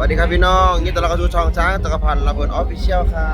วัสดีครับพี่น้องนดีต้อนรับเข้าสู่ช่องช้างจักรพันธ์ระเบิดออฟฟิเชียลครั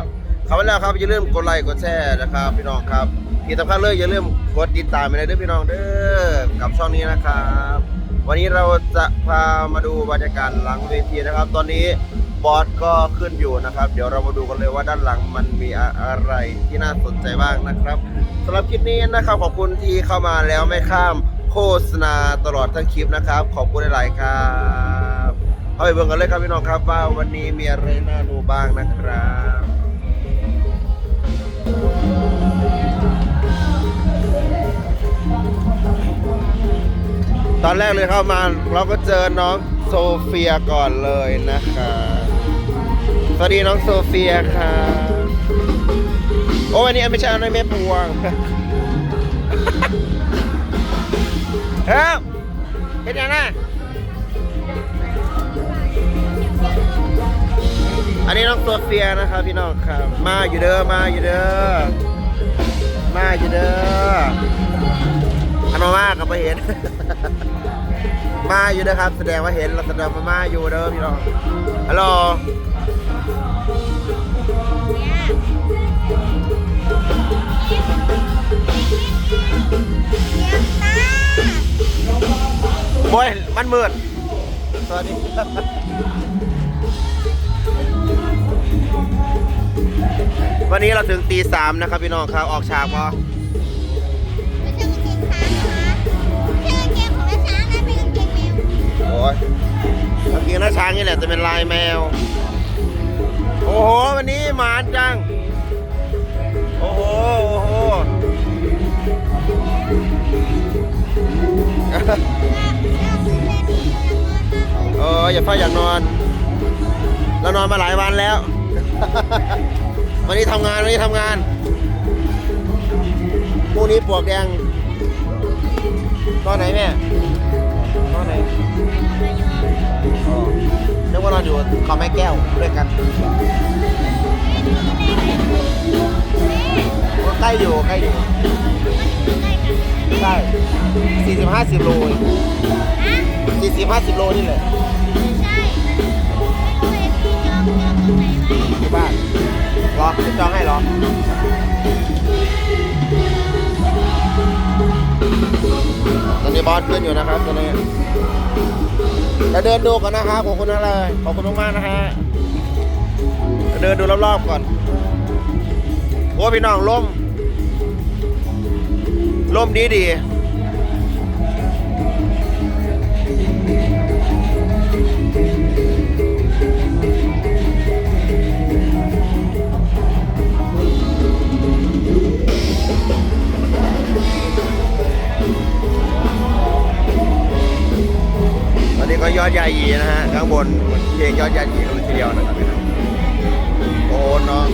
บเข้ามาแล้วครับอย่าลืมกดไลค์กดแชร์นะครับ พี่น้องครับที่สำคัญเลยอย่าลืมกดติดตามไปเลยด้อพี่น้องเด้อกับช่องนี้นะครับ วันนี้เราจะพามาดูบรรยากาศหลังเวทีนะครับ ตอนนี้บอสก็ขึ้นอยู่นะครับ เดี๋ยวเรามาดูกันเลยว่าด้านหลังมันมีอะไรที่น่าสนใจบ้างนะครับสำหรับคลิปนี้นะครับขอบคุณที่เข้ามาแล้วไม่ข้ามโฆษณาตลอดทั้งคลิปนะครับ ขอบคุณหลายๆครับ เอาไปเบิ่งกันเลยครับพี่น้องครับว่าวันนี้มีอะไรน่าดูบ้างนะครับตอนแรกเลยเข้ามาเราก็เจอน้องโซเฟียก่อนเลยนะครับสวัสดีน้องโซเฟียครับโอ้อันนี้ไม่ใช่อันนี้แม่พวงเฮ้ยเห็นยังนะ นนี้น้องโซเฟียนะครับพี่น้องครับ มาอยู่เด้อมาอยู่เด้อมาอยู่เด้ออันมามากับไปเห็น มาอยู่เด้อครับ แสดงว่าเห็นเราแสดงว่ามาอยู่เด้อพี่น้องฮัลโหลโอ้ยมันมืดสวัสดี วันนี้เราถึงตีสามนะครับพี่น้องครับออกฉากพอโอ้ยกางเกงหน้าช้างนี่แหละจะเป็นลายแมว โอ้โห วันนี้หมานจัง โอ้โห โอ้โหเอออย่าฟ้าอยากนอน เรานอนมาหลายวันแล้ว วันนี้ทำงานวันนี้ทำงานพรุ่งนี้ปลวกแดงตอนไหนแม่ตอนไหนนึกว่านอนอยู่ขาแม่แก้วด้วยกันใกล้อยู่ใกล้อยู่ใช่สี่สิบห้าสิบโลสี่สิบห้าสิบโลนี่แหละที่บ้าน รอจะจองให้รอตอนนี้บอสขึ้นอยู่นะครับตอนนี้จะเดินดูก่อนนะครับขอบคุณอะไรขอบคุณมากๆนะฮะจะเดินดูรอบๆก่อนโอ้พี่น้องล่มล่มดีดี อนนี้ก็ยอดยายีนะฮะข้างบนเพลงยอดยายีกันเลยทีเดียวนะครับพี่น้องโอ้เนาะ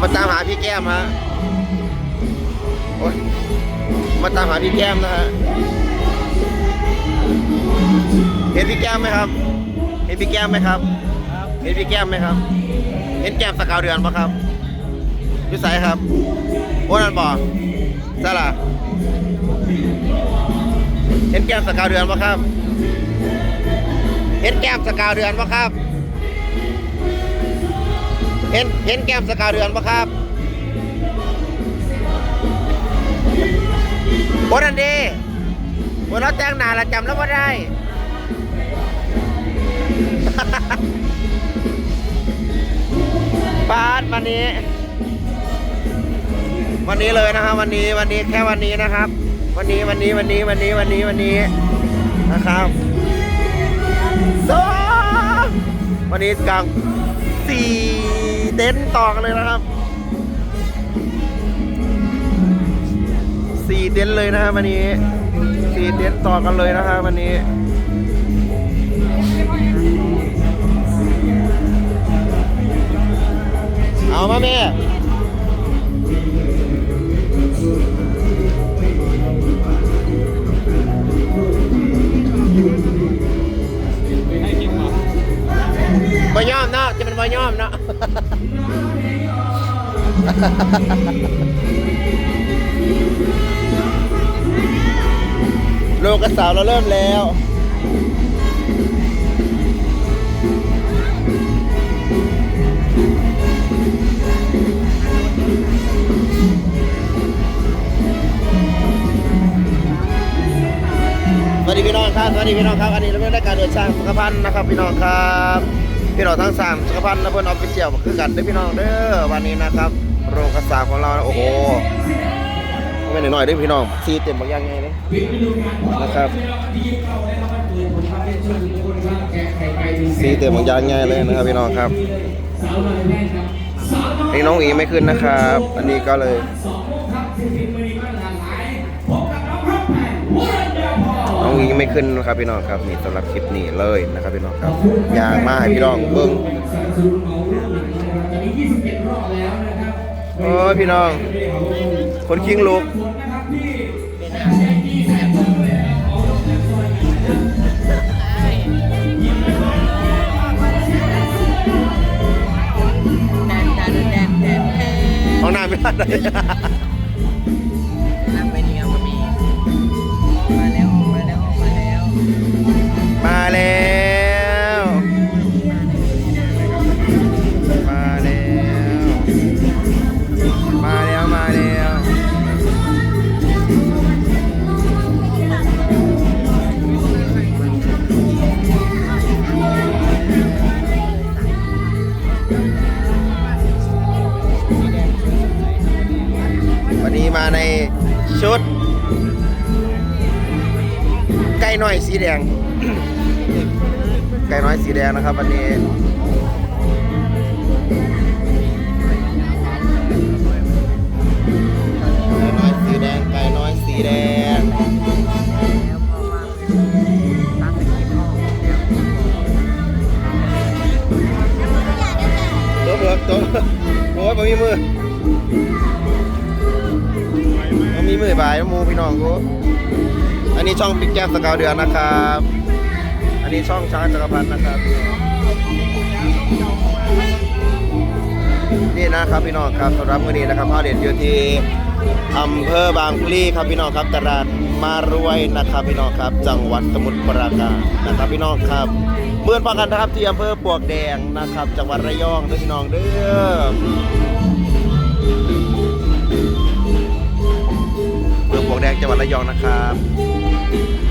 มาตามหาพี่แก้มฮะโอ้ยมาตามหาพี่แก้มนะฮะเห็นพี่แก้มไหมครับ เห็นพี่แก้มไหมครับ เห็นพี่แก้มไหมครับ เห็นแก้มสกาวเดือนปะครับยุสัยครับโอ้นั่นบ่ ใช่ล่ะเห็นแก้มสกาวเดือนปะครับ เห็นแก้มสกาวเดือนปะครับ เห็นเห็นแก้มสกาวเดือนปะครับโอ้นั่นดีโอ้เราแต่งหนาเราจำแล้วว่าได้ ปาดวันนี้ วันนี้เลยนะครับ วันนี้วันนี้แค่วันนี้นะครับ วันนี้วันนี้วันนี้วันนี้วันนี้วันนี้นะครับสองวันนี้กลางสี่เต็นท์ต่อกันเลยนะครับสี่เต็นท์เลยนะครับวันนี้สี่เต็นท์ต่อกันเลยนะครับวันนี้เอามาแม่ ยอมเนาะจะเป็นบ่ยอมเนาะรงกระสาวเราเริ่มแล้วสวัสดีพี่น้องครับ สวัสดีพี่น้องครับ อันนี้เราเป็นรายการเดินช่างสุขภัณฑ์นะครับพี่น้องครับ พี่น้องทั้งสามสุขภัณฑ์และเพื่อนออฟฟิเชียลคือกันเด้อพี่น้องเด้อวันนี้นะครับ โรงกระสาของเรานะโอ้โหไม่หน่อยๆด้พี่น้องซีเต็มบางอย่างไงเลยนะครับซีเต็มบางอย่างไงเลยนะครับพี่น้องครับนี่น้องอีไม่ขึ้นนะครับ อันนี้ก็เลย องอิงไม่ขึ้นนะครับพี่น้องครับนี่สำหรับคลิปนี้เลยนะครับพี่น้องครับอยางมาให้พี่น้องเบิ้งโอ้ยพี่น้อง คนคิงลูกห้องน้ำไม่ได้ น้อยสีแดง ไก่น้อยสีแดงนะครับวันนี้ มูพี่น้องกูอันนี้ช่องบิ๊กแก้มสกาวเดือนนะครับ อันนี้ช่องช้างจักรพันธ์นะครับ นี่นะครับพี่น้องครับสำหรับมื้อนี้นะครับพาเด็ดอยู่ที่อำเภอบางพลีครับพี่น้องครับตลาดมารวยนะครับพี่น้องครับ จังหวัดสมุทรปราการนะครับพี่น้องครับเมื่อนพากันนะครับที่อำเภอปวกแดงนะครับ จังหวัดระยองด้อพี่น้องเด้อ วกแดงจังหวัดระยองนะครับ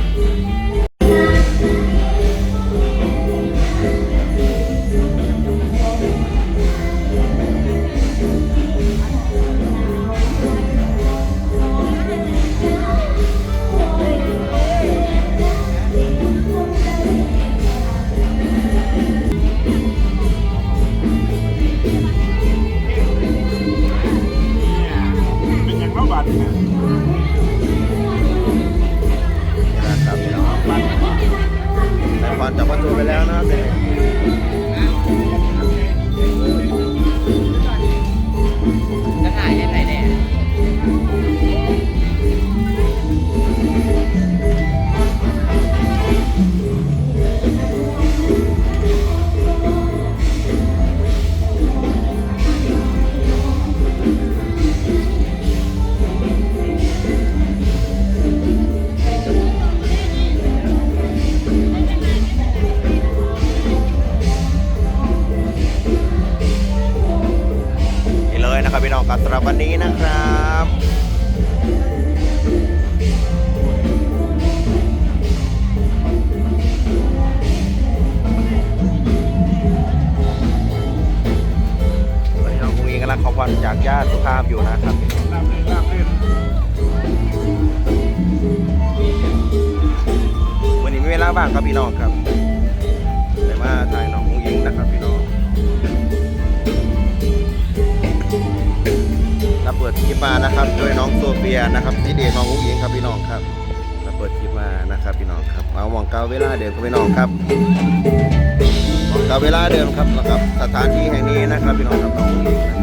แต่ก่อนจับประตูไปแล้วนะครับจะ น้องครับแต่มาถ่ายน้องยิงนะครับพี่น้องเราเปิดคลิปมานะครับโดยน้องโซเฟียนะครับที่เดน้องคงยิงครับพี่น้องครับเราเปิดคลิปมานะครับพี่น้องครับเอาหมองเกาเวลาเดิมครับพี่น้องครับหมองเกาเวลาเดิมครับแล้วครับ สถานที่แห่งนี้นะครับพี่น้องครับน้องคงยิงนะครับพี่น้อง